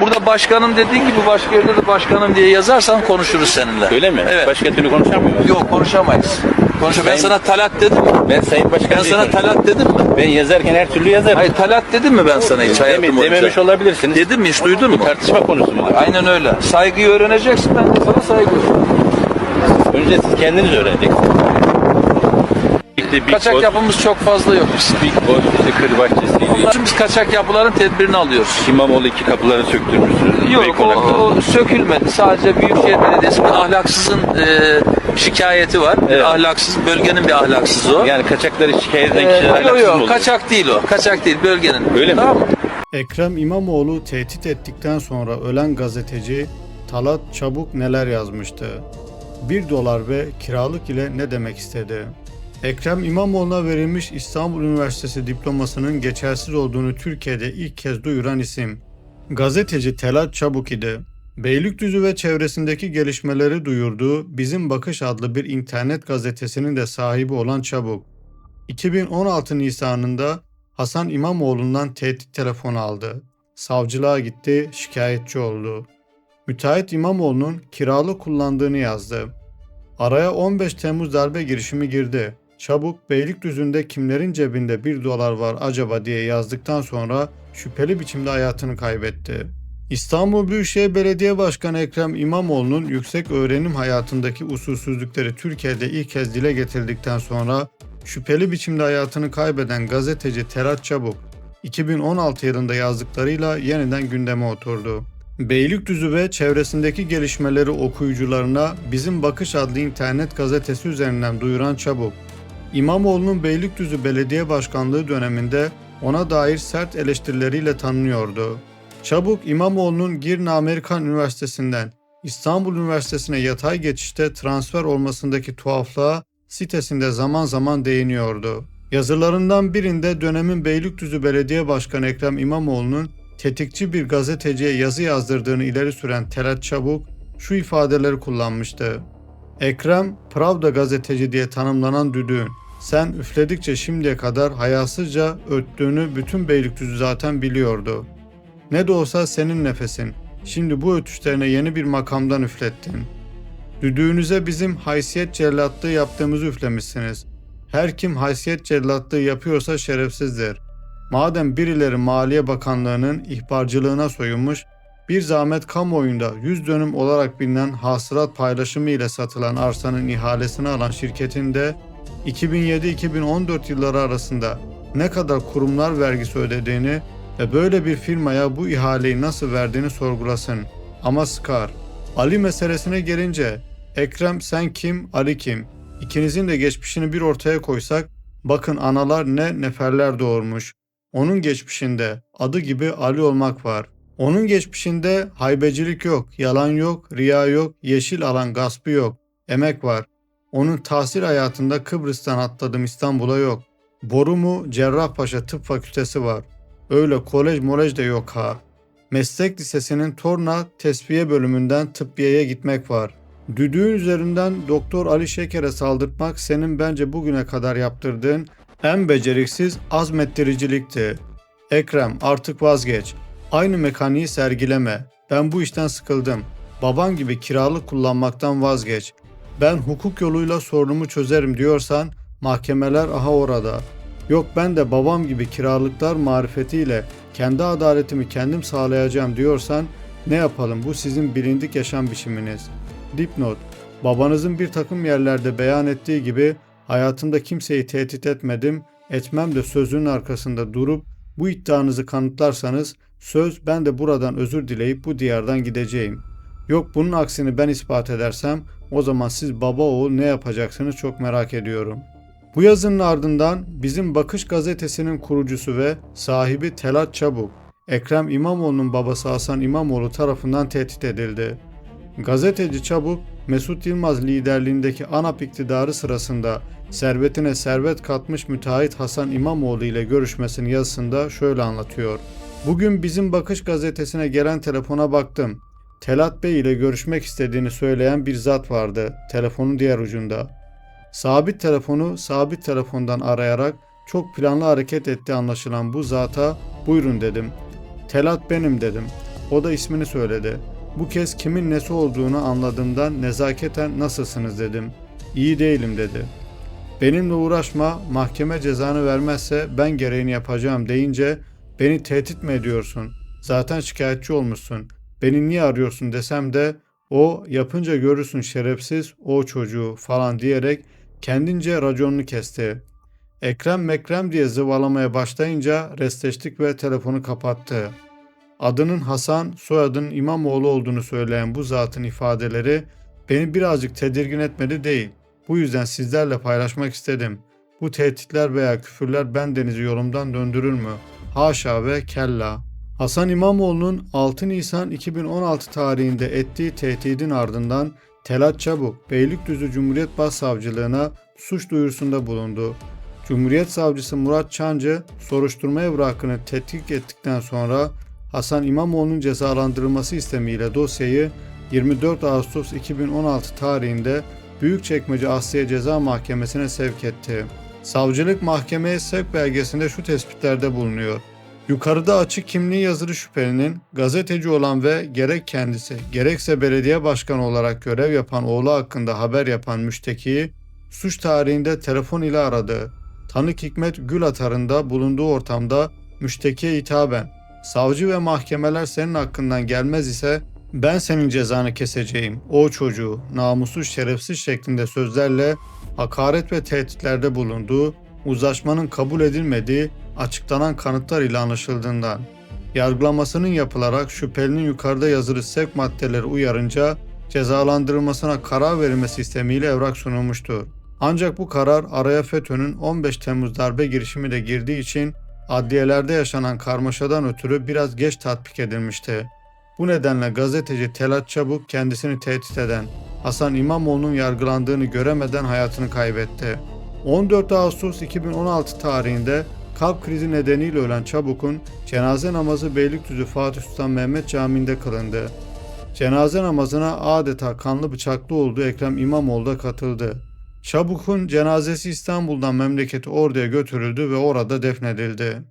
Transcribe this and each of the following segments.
Burada başkanım dediğin gibi başka yerde de başkanım diye yazarsan konuşuruz seninle. Öyle mi? Evet. Başka türlü konuşamıyoruz. Yok konuşamayız. Konuşa ben Sayın- sana talat dedim mi? Ben Sayın Başkan Ben sana talat dedim mi? Ben yazarken her türlü yazarım. Hayır talat dedim mi ben sana hiç hayatım boyunca? dememiş olabilirsiniz. Dedim mi hiç duydun mu? Tartışma konusu mu? Aynen öyle. Saygıyı öğreneceksin ben de sana saygı Önce siz kendiniz öğreneceksiniz. İşte Big Kaçak Boss, yapımız çok fazla yok. Big Boss, işte kır bahçesiydi. Onların biz kaçak yapıların tedbirini alıyoruz. İmamoğlu iki kapıları söktürmüşsünüz. Yok o, o sökülmedi. Sadece Büyükşehir Belediyesi bir ahlaksızın e, şikayeti var. Evet. ahlaksız, bölgenin bir ahlaksızı o. Yani kaçakları şikayet eden Ee, kişiler yok ahlaksız yok oluyor? kaçak değil o. Kaçak değil bölgenin. Öyle mi? Tamam mı? Ekrem İmamoğlu tehdit ettikten sonra ölen gazeteci Talat Çabuk neler yazmıştı? 1 dolar ve kiralık ile ne demek istedi? Ekrem İmamoğlu'na verilmiş İstanbul Üniversitesi diplomasının geçersiz olduğunu Türkiye'de ilk kez duyuran isim. Gazeteci Talat Çabuk idi. Beylikdüzü ve çevresindeki gelişmeleri duyurduğu Bizim Bakış adlı bir internet gazetesinin de sahibi olan Çabuk. 2016 Nisan'ında Hasan İmamoğlu'ndan tehdit telefonu aldı. Savcılığa gitti, şikayetçi oldu. Müteahhit İmamoğlu'nun kiralık kullandığını yazdı. Araya 15 Temmuz darbe girişimi girdi. Çabuk Beylikdüzü'nde kimlerin cebinde 1 dolar var acaba diye yazdıktan sonra şüpheli biçimde hayatını kaybetti. İstanbul Büyükşehir Belediye Başkanı Ekrem İmamoğlu'nun yüksek öğrenim hayatındaki usulsüzlükleri Türkiye'de ilk kez dile getirdikten sonra şüpheli biçimde hayatını kaybeden gazeteci Terat Çabuk 2016 yılında yazdıklarıyla yeniden gündeme oturdu. Beylikdüzü ve çevresindeki gelişmeleri okuyucularına Bizim Bakış adlı internet gazetesi üzerinden duyuran Çabuk, İmamoğlu'nun Beylikdüzü Belediye Başkanlığı döneminde ona dair sert eleştirileriyle tanınıyordu. Çabuk İmamoğlu'nun Girne Amerikan Üniversitesi'nden İstanbul Üniversitesi'ne yatay geçişte transfer olmasındaki tuhaflığa sitesinde zaman zaman değiniyordu. Yazılarından birinde dönemin Beylikdüzü Belediye Başkanı Ekrem İmamoğlu'nun tetikçi bir gazeteciye yazı yazdırdığını ileri süren Telat Çabuk şu ifadeleri kullanmıştı. Ekrem, Pravda gazeteci diye tanımlanan düdüğün, sen üfledikçe şimdiye kadar hayasızca öttüğünü bütün Beylikdüzü zaten biliyordu. Ne de olsa senin nefesin. Şimdi bu ötüşlerine yeni bir makamdan üflettin. Düdüğünüze bizim haysiyet cellatlığı yaptığımızı üflemişsiniz. Her kim haysiyet cellatlığı yapıyorsa şerefsizdir. Madem birileri Maliye Bakanlığı'nın ihbarcılığına soyunmuş, bir zahmet kamuoyunda 100 dönüm olarak bilinen hasılat paylaşımı ile satılan arsanın ihalesini alan şirketin de 2007-2014 yılları arasında ne kadar kurumlar vergisi ödediğini ve böyle bir firmaya bu ihaleyi nasıl verdiğini sorgulasın. Ama sıkar. Ali meselesine gelince Ekrem sen kim, Ali kim? İkinizin de geçmişini bir ortaya koysak bakın analar ne neferler doğurmuş. Onun geçmişinde adı gibi Ali olmak var. Onun geçmişinde haybecilik yok, yalan yok, riya yok, yeşil alan gaspı yok, emek var. Onun tahsil hayatında Kıbrıs'tan atladım İstanbul'a yok. Boru mu Cerrahpaşa Tıp Fakültesi var. Öyle kolej molej de yok ha. Meslek lisesinin torna tesviye bölümünden tıbbiyeye gitmek var. Düdüğün üzerinden Doktor Ali Şeker'e saldırtmak senin bence bugüne kadar yaptırdığın en beceriksiz azmettiricilikti. Ekrem artık vazgeç. Aynı mekaniği sergileme. Ben bu işten sıkıldım. Baban gibi kiralık kullanmaktan vazgeç. Ben hukuk yoluyla sorunumu çözerim diyorsan mahkemeler aha orada. Yok ben de babam gibi kiralıklar marifetiyle kendi adaletimi kendim sağlayacağım diyorsan ne yapalım bu sizin bilindik yaşam biçiminiz. Dipnot Babanızın bir takım yerlerde beyan ettiği gibi hayatımda kimseyi tehdit etmedim, etmem de sözünün arkasında durup bu iddianızı kanıtlarsanız söz ben de buradan özür dileyip bu diyardan gideceğim. Yok bunun aksini ben ispat edersem o zaman siz baba oğul ne yapacaksınız çok merak ediyorum. Bu yazının ardından bizim Bakış gazetesinin kurucusu ve sahibi Telat Çabuk, Ekrem İmamoğlu'nun babası Hasan İmamoğlu tarafından tehdit edildi. Gazeteci Çabuk, Mesut Yılmaz liderliğindeki ANAP iktidarı sırasında servetine servet katmış müteahhit Hasan İmamoğlu ile görüşmesini yazısında şöyle anlatıyor. Bugün bizim Bakış gazetesine gelen telefona baktım. Telat Bey ile görüşmek istediğini söyleyen bir zat vardı telefonun diğer ucunda. Sabit telefonu sabit telefondan arayarak çok planlı hareket etti anlaşılan bu zata buyurun dedim. Telat benim dedim. O da ismini söyledi. Bu kez kimin nesi olduğunu anladığımdan nezaketen nasılsınız dedim. İyi değilim dedi. Benimle uğraşma, mahkeme cezanı vermezse ben gereğini yapacağım deyince beni tehdit mi ediyorsun? Zaten şikayetçi olmuşsun. Beni niye arıyorsun desem de o yapınca görürsün şerefsiz o çocuğu falan diyerek kendince raconunu kesti. Ekrem Mekrem diye zıvalamaya başlayınca restleştik ve telefonu kapattı. Adının Hasan, soyadının İmamoğlu olduğunu söyleyen bu zatın ifadeleri beni birazcık tedirgin etmedi değil. Bu yüzden sizlerle paylaşmak istedim. Bu tehditler veya küfürler bendenizi yolumdan döndürür mü? Haşa ve kella. Hasan İmamoğlu'nun 6 Nisan 2016 tarihinde ettiği tehdidin ardından Telat Çabuk, Beylikdüzü Cumhuriyet Başsavcılığına suç duyurusunda bulundu. Cumhuriyet Savcısı Murat Çancı soruşturma evrakını tetkik ettikten sonra Hasan İmamoğlu'nun cezalandırılması istemiyle dosyayı 24 Ağustos 2016 tarihinde Büyükçekmece Asliye Ceza Mahkemesi'ne sevk etti. Savcılık mahkemeye sevk belgesinde şu tespitlerde bulunuyor. Yukarıda açık kimliği yazılı şüphelinin gazeteci olan ve gerek kendisi gerekse belediye başkanı olarak görev yapan oğlu hakkında haber yapan müştekiyi suç tarihinde telefon ile aradı. Tanık Hikmet Gül atarında bulunduğu ortamda müştekiye hitaben savcı ve mahkemeler senin hakkından gelmez ise ben senin cezanı keseceğim. O çocuğu namussuz şerefsiz şeklinde sözlerle hakaret ve tehditlerde bulunduğu, uzlaşmanın kabul edilmediği açıklanan kanıtlar ile anlaşıldığından, yargılamasının yapılarak şüphelinin yukarıda yazılı sevk maddeleri uyarınca cezalandırılmasına karar verilmesi istemiyle evrak sunulmuştur. Ancak bu karar araya FETÖ'nün 15 Temmuz darbe girişimi de girdiği için adliyelerde yaşanan karmaşadan ötürü biraz geç tatbik edilmişti. Bu nedenle gazeteci Telat Çabuk kendisini tehdit eden Hasan İmamoğlu'nun yargılandığını göremeden hayatını kaybetti. 14 Ağustos 2016 tarihinde kalp krizi nedeniyle ölen Çabuk'un cenaze namazı Beylikdüzü Fatih Sultan Mehmet Camii'nde kılındı. Cenaze namazına adeta kanlı bıçaklı olduğu Ekrem İmamoğlu da katıldı. Çabuk'un cenazesi İstanbul'dan memleketi Ordu'ya götürüldü ve orada defnedildi.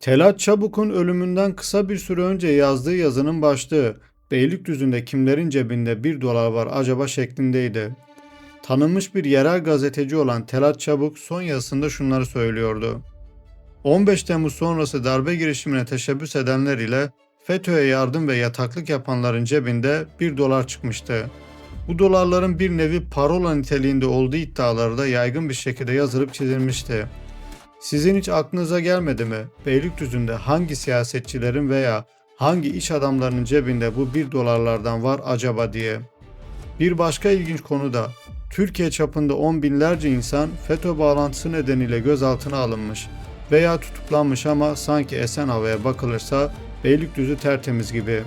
Telat Çabuk'un ölümünden kısa bir süre önce yazdığı yazının başlığı Beylikdüzü'nde kimlerin cebinde bir dolar var acaba şeklindeydi. Tanınmış bir yerel gazeteci olan Telat Çabuk son yazısında şunları söylüyordu. 15 Temmuz sonrası darbe girişimine teşebbüs edenler ile FETÖ'ye yardım ve yataklık yapanların cebinde 1 dolar çıkmıştı. Bu dolarların bir nevi parola niteliğinde olduğu iddiaları da yaygın bir şekilde yazılıp çizilmişti. Sizin hiç aklınıza gelmedi mi? Beylikdüzü'nde hangi siyasetçilerin veya hangi iş adamlarının cebinde bu 1 dolarlardan var acaba diye. Bir başka ilginç konu da Türkiye çapında on binlerce insan FETÖ bağlantısı nedeniyle gözaltına alınmış veya tutuklanmış ama sanki esen havaya bakılırsa Beylikdüzü tertemiz gibi.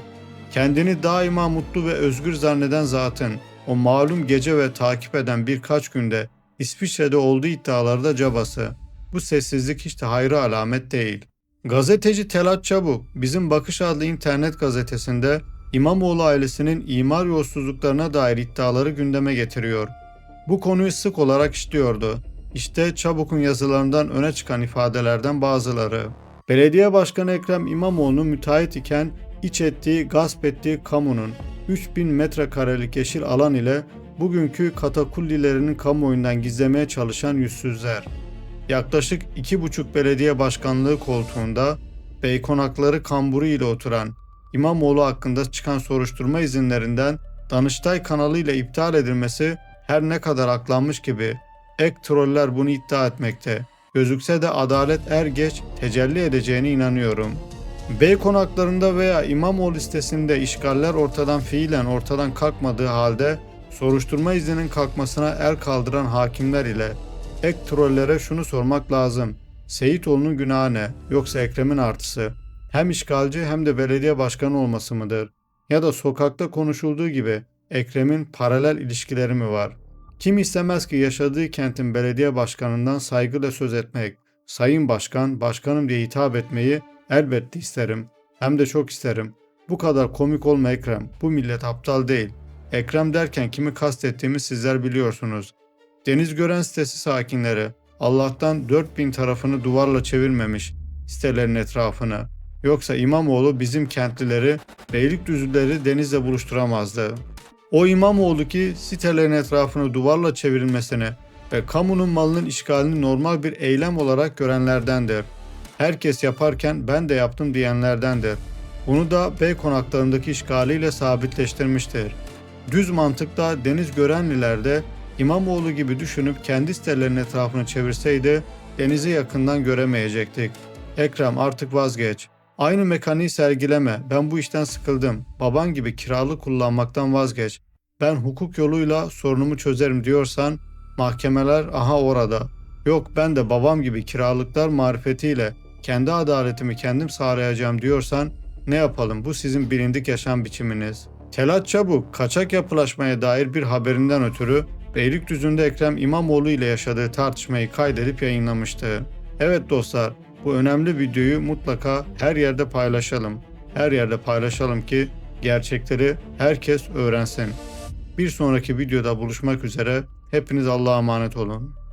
Kendini daima mutlu ve özgür zanneden zaten o malum gece ve takip eden birkaç günde İsviçre'de olduğu iddiaları da cabası. Bu sessizlik hiç de hayra alamet değil. Gazeteci Telat Çabuk bizim Bakış adlı internet gazetesinde İmamoğlu ailesinin imar yolsuzluklarına dair iddiaları gündeme getiriyor. Bu konuyu sık olarak işliyordu. İşte Çabuk'un yazılarından öne çıkan ifadelerden bazıları. Belediye Başkanı Ekrem İmamoğlu müteahhit iken iç ettiği, gasp ettiği kamunun 3000 metrekarelik yeşil alan ile bugünkü katakullilerinin kamuoyundan gizlemeye çalışan yüzsüzler. Yaklaşık 2,5 belediye başkanlığı koltuğunda Beykonakları kamburu ile oturan İmamoğlu hakkında çıkan soruşturma izinlerinden Danıştay kanalı ile iptal edilmesi her ne kadar aklanmış gibi ek troller bunu iddia etmekte. Gözükse de adalet er geç tecelli edeceğine inanıyorum. Bey konaklarında veya İmamoğlu listesinde işgaller ortadan fiilen ortadan kalkmadığı halde soruşturma izninin kalkmasına el kaldıran hakimler ile ek trollere şunu sormak lazım. Seyitoğlu'nun günahı ne? Yoksa Ekrem'in artısı? Hem işgalci hem de belediye başkanı olması mıdır? Ya da sokakta konuşulduğu gibi Ekrem'in paralel ilişkileri mi var? Kim istemez ki yaşadığı kentin belediye başkanından saygıyla söz etmek, sayın başkan, başkanım diye hitap etmeyi elbette isterim. Hem de çok isterim. Bu kadar komik olma Ekrem. Bu millet aptal değil. Ekrem derken kimi kastettiğimi sizler biliyorsunuz. Deniz Gören sitesi sakinleri Allah'tan 4000 tarafını duvarla çevirmemiş sitelerin etrafını. Yoksa İmamoğlu bizim kentlileri, Beylikdüzüleri denizle buluşturamazdı. O İmamoğlu ki sitelerin etrafını duvarla çevrilmesini ve kamunun malının işgalini normal bir eylem olarak görenlerdendir. Herkes yaparken ben de yaptım diyenlerdendir. Bunu da bey konaklarındaki işgaliyle sabitleştirmiştir. Düz mantıkta Deniz Görenliler de İmamoğlu gibi düşünüp kendi sitelerinin etrafını çevirseydi denizi yakından göremeyecektik. Ekrem artık vazgeç. Aynı mekaniği sergileme. Ben bu işten sıkıldım. Baban gibi kiralık kullanmaktan vazgeç. Ben hukuk yoluyla sorunumu çözerim diyorsan mahkemeler aha orada. Yok ben de babam gibi kiralıklar marifetiyle kendi adaletimi kendim sağlayacağım diyorsan ne yapalım bu sizin bilindik yaşam biçiminiz. Telat Çabuk kaçak yapılaşmaya dair bir haberinden ötürü Beylikdüzü'nde Ekrem İmamoğlu ile yaşadığı tartışmayı kaydedip yayınlamıştı. Evet dostlar bu önemli videoyu mutlaka her yerde paylaşalım. Her yerde paylaşalım ki gerçekleri herkes öğrensin. Bir sonraki videoda buluşmak üzere. Hepiniz Allah'a emanet olun.